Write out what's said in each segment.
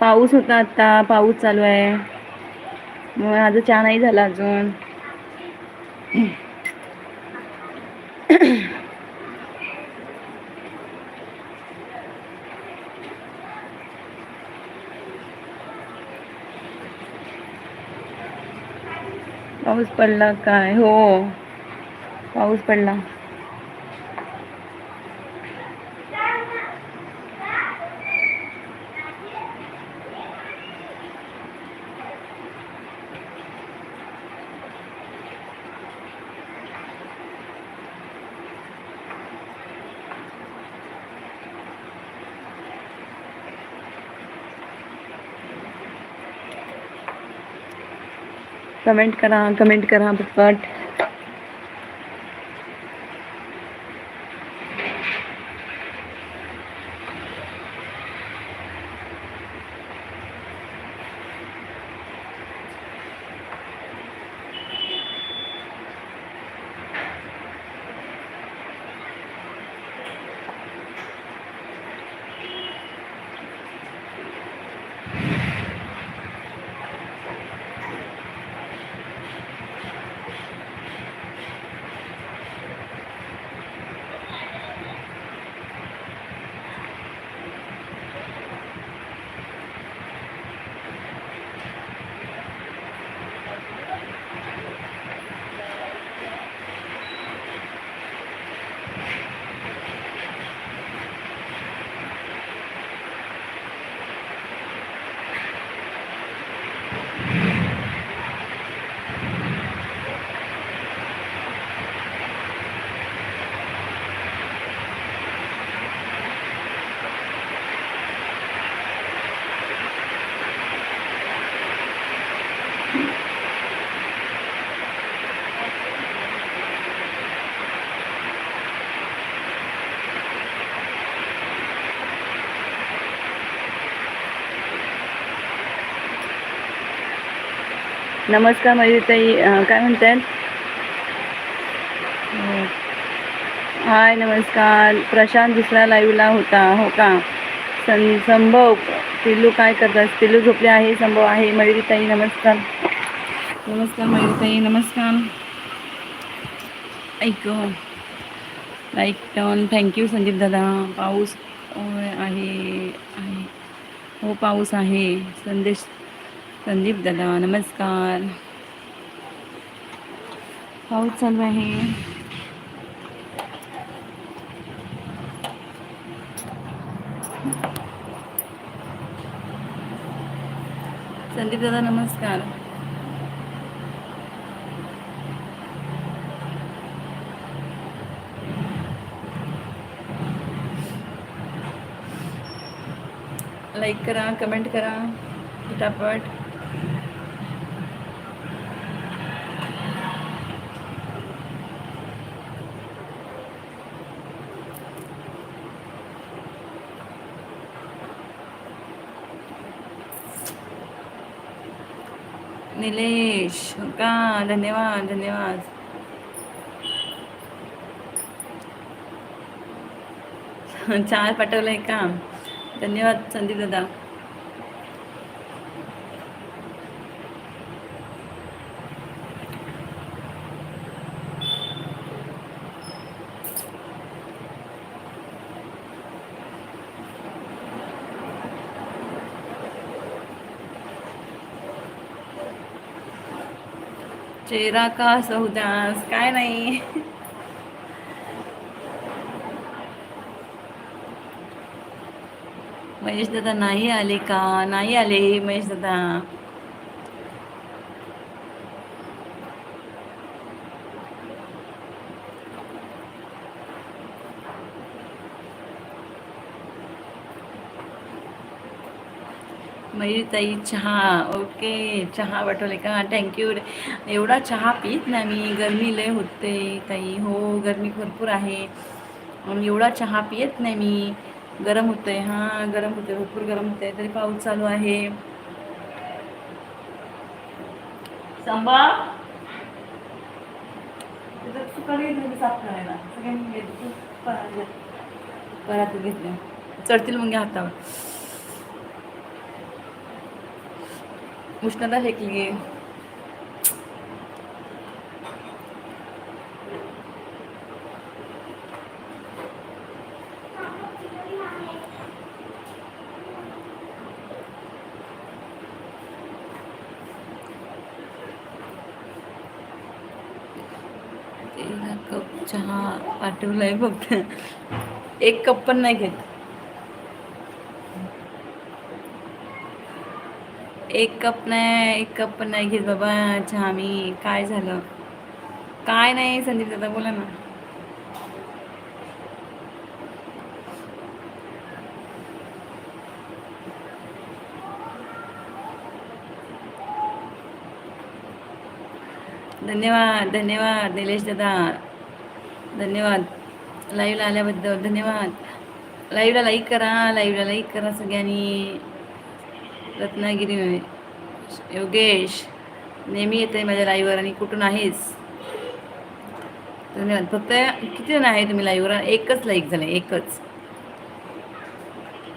पाऊस होता आता पाऊस चालू आहे. मग माझा चहा नाही झाला अजून. पाऊस पडला काय? हो. पाऊस पडला. कमेंट करा कमेंट करा पटपट नमस्कार मयुरीताई काय म्हणतात हो. हाय नमस्कार. प्रशांत दुसऱ्या लाईव्हला होता हो का? सं संभव पिल्लू काय करतात? पिल्लू झोपले आहे संभव आहे. मयुरीताई नमस्कार. नमस्कार मयुरीताई नमस्कार. ऐक लाईक टर्न थँक्यू संदीप दादा. पाऊस होय, आहे आहे. हो पाऊस आहे. संदेश संदीप दादा नमस्कार. पाऊस चालू आहे. संदीप दादा नमस्कार. लाईक करा कमेंट करा पटापट निलेश का? धन्यवाद धन्यवाद. चार पाठवलंय का? धन्यवाद संदीप दादा चेहरा का सौदास काय नाही. महेश दादा नाही आले का? नाही आले महेश दादा. मयूरताई चहा ओके चहा वाटवले का? थँक्यू एवढा चहा पीत नाही मी. गरमी लय होते ताई. हो गरमी भरपूर आहे. एवढा चहा पियत नाही मी. गरम होतं आहे हां गरम होते भरपूर गरम होते तरी पाऊस चालू आहे. संभा? साफ करायला? सगळ्यांनी परत चढतील मग हातावर. उष्णता फेकली आहे कप चहा पाठवलाय फक्त एक कप पण नाही घेत एक कप नाही एक कप पण नाही घेत बाबा चहा मी. काय झालं? काय नाही संदीप दादा बोला ना. धन्यवाद धन्यवाद निलेश दादा. धन्यवाद. लाईव्हला आल्याबद्दल धन्यवाद. लाईव्हला लाईक करा लाईव्हला लाईक करा सगळ्यांनी. रत्नागिरी योगेश नेहमी येते माझ्या लाईव्हवर आणि कुठून आहेस? धन्यवाद. फक्त किती जण आहे तुम्ही लाईव्हवर एकच लाईक झालं एकच.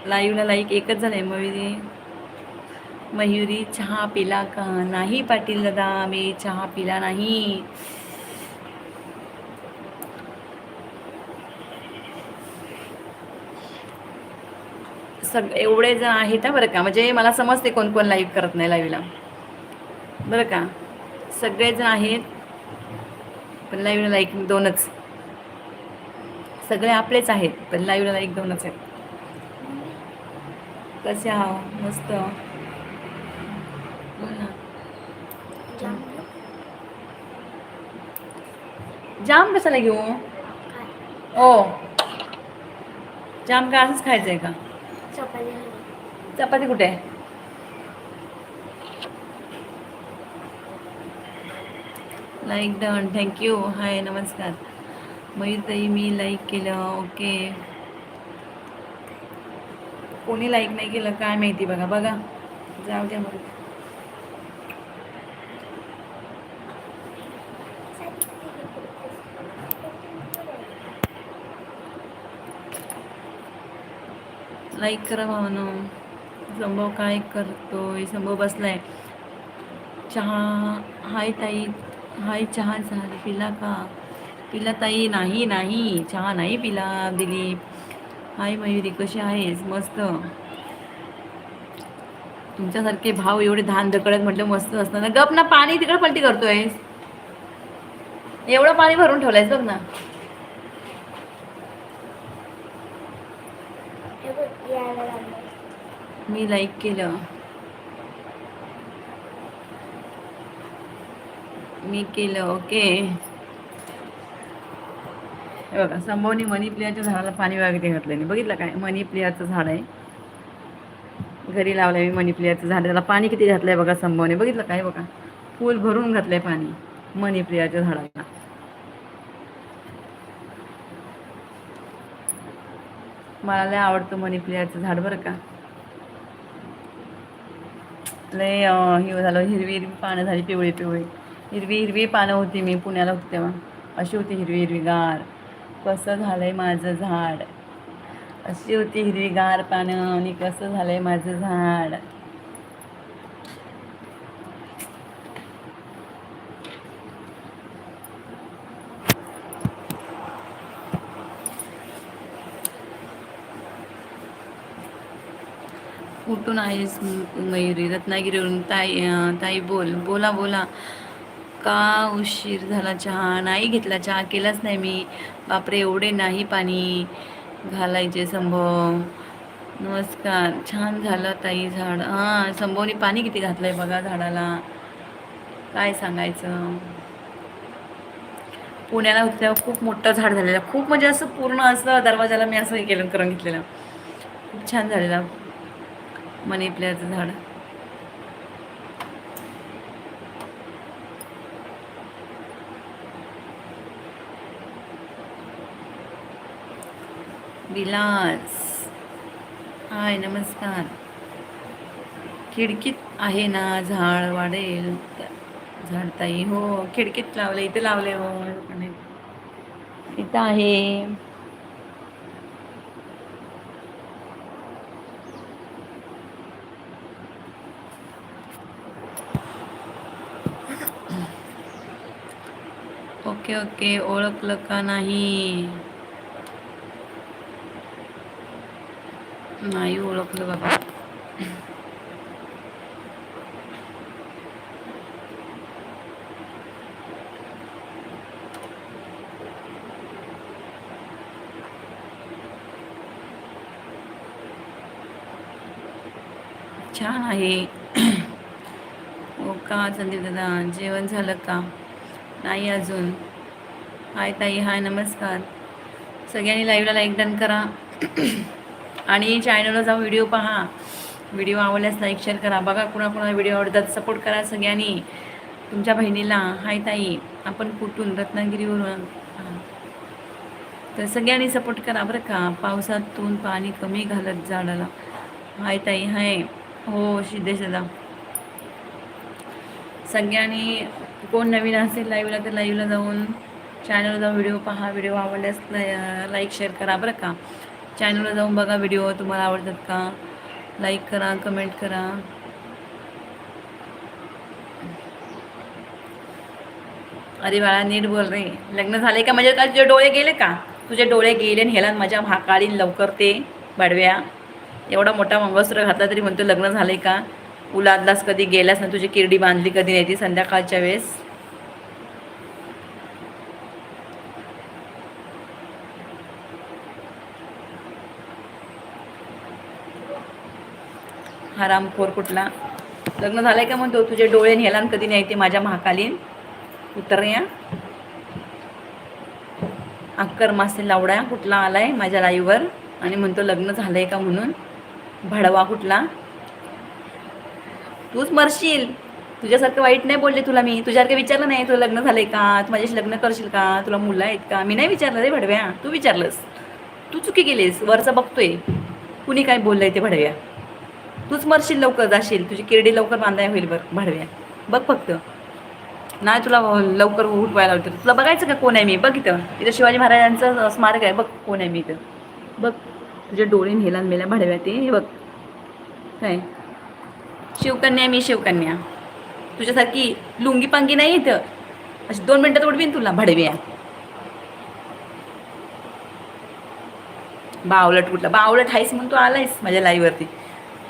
लाईव्हला लाईक एकच झालं आहे मयुरी मयुरी चहा पिला का? नाही पाटील दादा मी चहा पिला नाही. सग एवढे जण आहेत हा बरं का? म्हणजे मला समजते कोण कोण लाईव्ह करत नाही लाईव्हला बरं का? सगळेजण आहेत पण लाईव्हला लाईक दोनच. सगळे आपलेच आहेत पण लाईव्हला लाईक दोनच आहेत. कसे आहो मस्त. जाम कशाला घेऊ? ओ जाम का असंच खायचंय का? चपाती कुठे आहे? लाईक डन थँक्यू हाय नमस्कार. मयूरताई मी लाईक केलं. ओके कोणी लाईक नाही केलं काय माहिती बघा. बघा. जाऊ द्या मग. लाईक करा भावनं संभव काय करतोय? संभव बसलाय. चहा हाय ताई. हाय चहा झाली. पिला का? पिला ताई. नाही नाही. चहा नाही पिला दिलीप. हाय मयुरी कशी आहेस? मस्त. तुमच्यासारखे भाव एवढे धान दकडत म्हटलं मस्त असतं ना गप ना पाणी तिकडे पलटी करतोय एवढं पाणी भरून ठेवलंयस बघ ना. मी लाईक केलं. मी केलं ओके हे बघा संभवनी मनी प्लेअरच्या झाडाला पाणी वगैरे घातलं नाही बघितलं काय? मनी प्लेअरचं झाड आहे. घरी लावलं मी मनी प्लेअरचं झाड. त्याला पाणी किती घातलंय बघा संभवने बघितलं काय बघा? फुल भरून घातलंय पाणी मनी प्लेअरच्या झाडाला. मला लय आवडतं मनी प्लेअरचं झाड बरं का? लय हे झालं हिरवी हिरवी पानं झाली पिवळी पिवळी. हिरवी हिरवी पानं होती मी पुण्याला होते तेव्हा. अशी होती हिरवी हिरवीगार कसं झालंय माझं झाड? अशी होती हिरवीगार पानं आणि कसं झालंय माझं झाड? कुठून आहेस? मयुरी रत्नागिरीवरून. ताई ताई बोल. बोला बोला. का उशीर झाला चहा? नाही घेतला चहा. केलाच नाही मी. बापरे एवढे नाही पाणी घालायचे संभव. नमस्कार. छान झालं ताई झाड. हां संभवनी पाणी किती घातलंय बघा झाडाला. काय सांगायचं? पुण्याला उतल्यावर खूप मोठं झाड झालेलं. खूप म्हणजे असं पूर्ण असं दरवाजाला मी असं हे केलं करून घेतलेलं. खूप छान झालेलं. मनी प्लेअरचं झाड. विलास. हाय नमस्कार. खिडकीत आहे ना झाड वाढेल. झाड ताई हो खिडकीत लावले इथे लावले हो. इथं आहे. Okay okay. ओळखलं का नाही? नाही ओळखलं बाबा. छान आहे. हो का संदीप दादा? जेवण झालं का? नाही अजून. हाय ताई हाय नमस्कार. सगळ्यांनी लाईव्हला लाईक डन करा. आणि चॅनलला जाऊन व्हिडिओ पहा. व्हिडिओ आवडल्यास लाईक शेअर करा. बघा कुणाकुणा व्हिडिओ आवडतात सपोर्ट करा सगळ्यांनी. तुमच्या बहिणीला हाय ताई आपण कुठून? रत्नागिरीवरून. तर सगळ्यांनी सपोर्ट करा बरं का. पावसातून पाणी कमी घालत झाडाला. हाय ताई हाय. हो सिद्धेश दादा सगळ्यांनी कोण नवीन असेल लाईव्हला तर लाईव्हला जाऊन चॅनलला जाऊन व्हिडिओ पहा व्हिडिओ आवडल्यास लाईक शेअर करा बरं का. चॅनलला जाऊन बघा व्हिडिओ तुम्हाला आवडतात का? लाईक करा कमेंट करा. अरे बाळा नीट बोल रे. लग्न झाले का? म्हणजे का तुझे डोळे गेले का? तुझे डोळे गेले आणि ह्याला माझ्या महाकाळीन लवकर ते बडव्या. एवढा मोठा मंगळसूत्र घातला तरी म्हणतो लग्न झाले का? उलादलास कधी गेलास ना तुझी किरडी बांधली कधी नाही ती संध्याकाळच्या वेळेस? हरामखोर कुठला? लग्न झालंय का म्हणतो? तुझे डोळे नेला आणि कधी नाही ते माझ्या महाकालीन? उत्तर या. अक्कर मासे लावडा कुठला आलाय माझ्या लाईवर? आणि म्हणतो लग्न झालंय का म्हणून? भडवा कुठला? तूच मरशील. तुझ्यासारखं वाईट नाही बोलले तुला मी. तुझ्यासारखं विचारलं नाही. तुला लग्न झालंय का? तू माझ्याशी लग्न करशील का? तुला मुलं आहेत का? मी नाही विचारलं रे भडव्या. तू विचारलंस. तू चुकी केलीस. वरचं बघतोय. कुणी काय बोललंय ते भडव्या? तूच मरशील लवकर जाशील. तुझी किरडी लवकर बांधाय होईल बघ भाडव्या. बघ फक्त. नाही तुला लवकर उठवायला होतं तुला बघायचं का कोण आहे मी? बघ इथं. इथं शिवाजी महाराजांचं स्मारक आहे. बघ कोण आहे मी इथं. बघ. तुझ्या डोळे नेला मेल्या भाडव्या ते. हे बघ. काय? शिवकन्या मी शिवकन्या. तुझ्यासारखी लुंगी पांगी नाही इथं. अशी दोन मिनटात उडवीन तुला भाडव्या. बावलट कुठला? बावलट आहेस म्हणून तू आलायस माझ्या लाईव्हवरती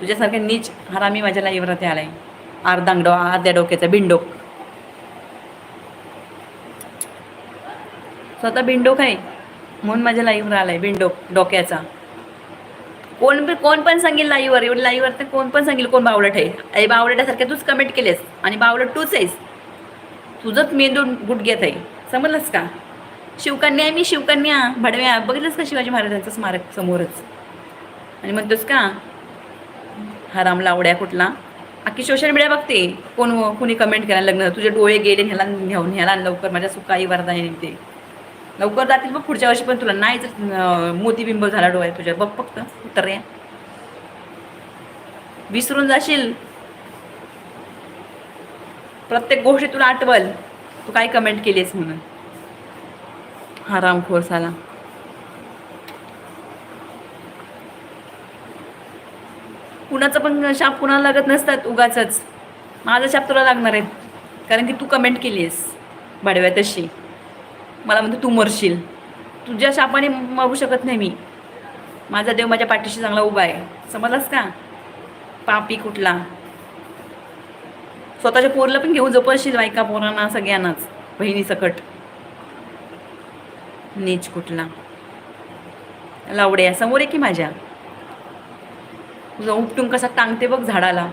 तुझ्यासारख्या नीच हरामी माझ्या लाईव्हवरती आलाय. अर्धांगडो अर्ध्या डोक्याचा बिंडोक स्वतः बिंडोक आहे म्हणून माझ्या लाईव्हवर आलाय बिंडोक डोक्याचा. कोण कोण पण सांगेल लाईव्हवर एवढं लाईव्हवर तर कोण पण सांगेल कोण बावलट आहे. अरे बावलटासारख्या तूच कमेंट केलेस आणि बावलट तूच आहेस. तुझंच मेंदू गुडघ्यात आहे. समजलंस का? शिवकन्या आहे मी शिवकन्या. भडव्या. बघितलंस का शिवाजी महाराजांचं स्मारक समोरच? आणि म्हणतोस का हराम लावड्या कुठला? आखी सोशल मीडिया बघते. कोण कुणी कमेंट केला लग्न तुझे डोळे गेले ह्याला घेऊन ह्याला लवकर माझ्या सुकाई वरदाने निघते लवकर जातील बघ पुढच्या वर्षी पण तुला. नाही जर मोतीबिंब झाला डोळ्यात तुझ्या बघ फक्त. उत्तर या. विसरून जाशील. प्रत्येक गोष्टी तुला आठवल. तू काय कमेंट केलीस म्हणून? हा रामखोर साला कुणाचं पण शाप कुणाला लागत नसतात उगाचंच. माझा शाप तुला लागणार आहे. कारण की तू कमेंट केली आहेस बडव्या तशी. मला म्हणतो तू मरशील. तुझ्या शापाने मरू शकत नाही मी. माझा देव माझ्या पाठीशी चांगला उभा आहे. समजलास का? पापी कुठला? स्वतःच्या पोरला पण घेऊन जपशील बायका पोरांना सगळ्यांनाच. बहिणी सकट. नीच कुठला. लावड्या समोर आहे की माझ्या? उपटून कसा टांगते बघ झाडाला.